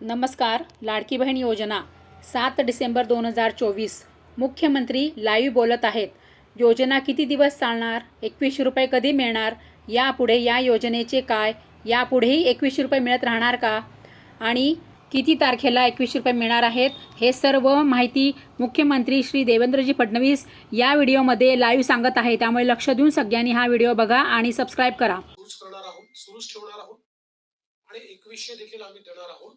नमस्कार लाडकी बहीण योजना सात डिसेंबर दोन हजार चोवीस. मुख्यमंत्री लाईव्ह बोलत आहेत. योजना किती दिवस चालणार एकवीसशे रुपये कधी मिळणार यापुढे या योजनेचे काय यापुढेही एकवीसशे रुपये मिळत राहणार का? आणि किती तारखेला एकवीसशे रुपये मिळणार आहेत हे सर्व माहिती मुख्यमंत्री श्री देवेंद्रजी फडणवीस या व्हिडिओमध्ये लाईव्ह सांगत आहे. त्यामुळे लक्ष देऊन सगळ्यांनी हा व्हिडिओ बघा आणि सबस्क्राईब करा. सुरूच ठेवणार आहोत. आणि एकवीसशे देखील आम्ही देणार आहोत.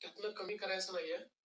त्यातनं कमी करायचं नाहीये.